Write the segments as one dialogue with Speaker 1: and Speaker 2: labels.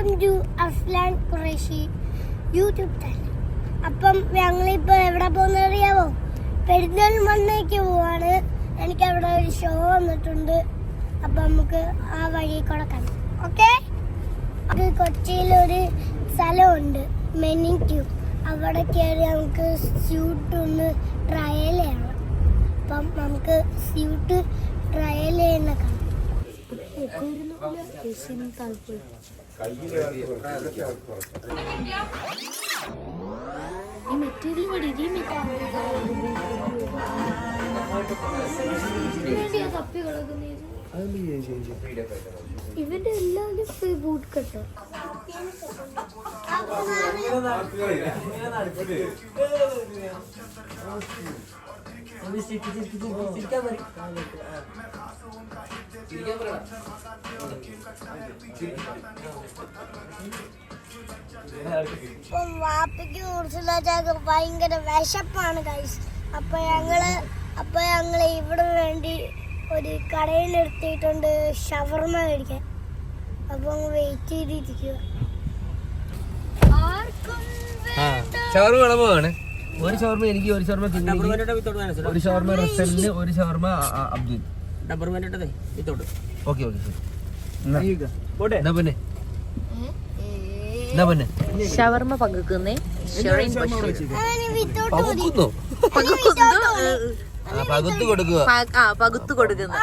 Speaker 1: Welcome to Aflan Qureshi YouTube channel. അപ്പം ഞങ്ങളിപ്പോൾ എവിടെ പോകുന്നത് അറിയാമോ മണ്ണേക്ക് പോവാണ്. എനിക്ക് അവിടെ ഒരു ഷോ വന്നിട്ടുണ്ട്. അപ്പം നമുക്ക് ആ വഴി കൂടെ കാണാം. ഓക്കെ? അത് കൊച്ചിയിലൊരു സ്ഥലമുണ്ട്. മെനി ട്യൂ അവിടെ കയറി നമുക്ക് സ്യൂട്ട് ഒന്ന് ട്രയൽ ചെയ്യണം. അപ്പം നമുക്ക് സ്യൂട്ട് ട്രയൽ ചെയ്യുന്ന കാണാം. താല്പര്യം ഇവന്റെ എല്ലാവരും ഫ്രീ ഇപ്പം ഭയങ്കര വിശപ്പാണ് കൈസ് അപ്പൊ ഞങ്ങൾ അപ്പൊ ഞങ്ങൾ ഇവിടെ വേണ്ടി ഒരു കടയിൽ എടുത്തിട്ടുണ്ട് ഷവർമ കഴിക്കാൻ. അപ്പൊ വെയിറ്റ് ചെയ്തിരിക്കുക ആർക്കും
Speaker 2: ഷവർമ വിളമ്പാണ് ഒരു ഷവർമ എനിക്ക് ഒരു ഷവർമ ഒരു ഷവർമ റസലിന് ഒരു ഷവർമ അബ്ദുൽ
Speaker 3: ഡബർ വേണ്ടിട്ടതേ
Speaker 2: ഓക്കെ ഓക്കെ ശരി എന്നാ പിന്നെ എന്നാ പിന്നെ
Speaker 4: ഷവർമ പകുക്കുന്നേ
Speaker 2: പകുത്ത് കൊടുക്കുക
Speaker 4: ആ പകുത്ത് കൊടുക്കുന്ന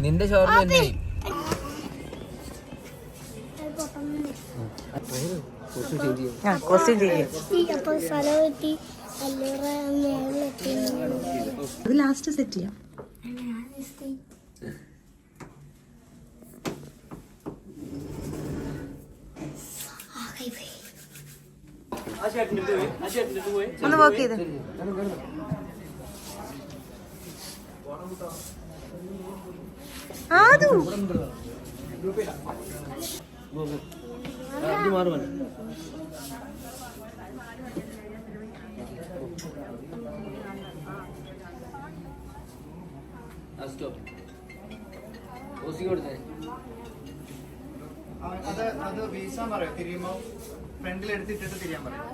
Speaker 2: നിന്റെ ഷവർമ എന്നെ
Speaker 4: അത് ലാസ്റ്റ് സെറ്റ് ചെയ്യാം. ഒന്ന് വർക്ക് ചെയ്ത്. ആദു.
Speaker 5: അത് അത് വീശാൻ പറയും തിരിയുമ്പോ. ഫ്രണ്ടിൽ എടുത്തിട്ടിട്ട് തിരിയാൻ പറയും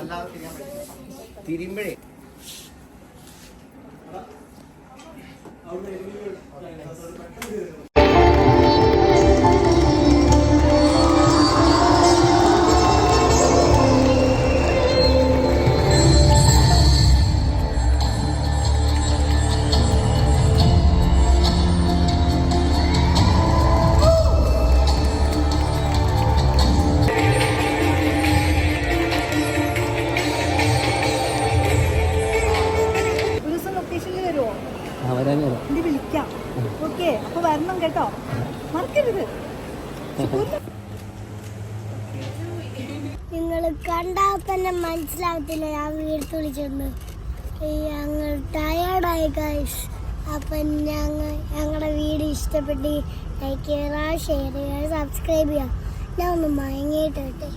Speaker 5: അല്ലാതെ തിരിയാൻ പറ്റില്ല
Speaker 2: തിരുമ്പഴേ
Speaker 6: ഒരു വരണം കേട്ടോ. മറക്കരുത്.
Speaker 1: നിങ്ങൾ കണ്ടാൽ തന്നെ മനസ്സിലാവത്തില്ല ഞാൻ വീട്ടിൽ വിളിച്ചിട്ടുണ്ട് ഞങ്ങൾ ടയേർഡായി ഗൈസ് അപ്പം ഞങ്ങൾ ഞങ്ങളുടെ വീട് ഇഷ്ടപ്പെട്ട് ലൈക്ക് ചെയ്യുക ഷെയർ ചെയ്യുക സബ്സ്ക്രൈബ് ചെയ്യുക ഞാൻ ഒന്ന് മയങ്ങിയിട്ട് വരട്ടെ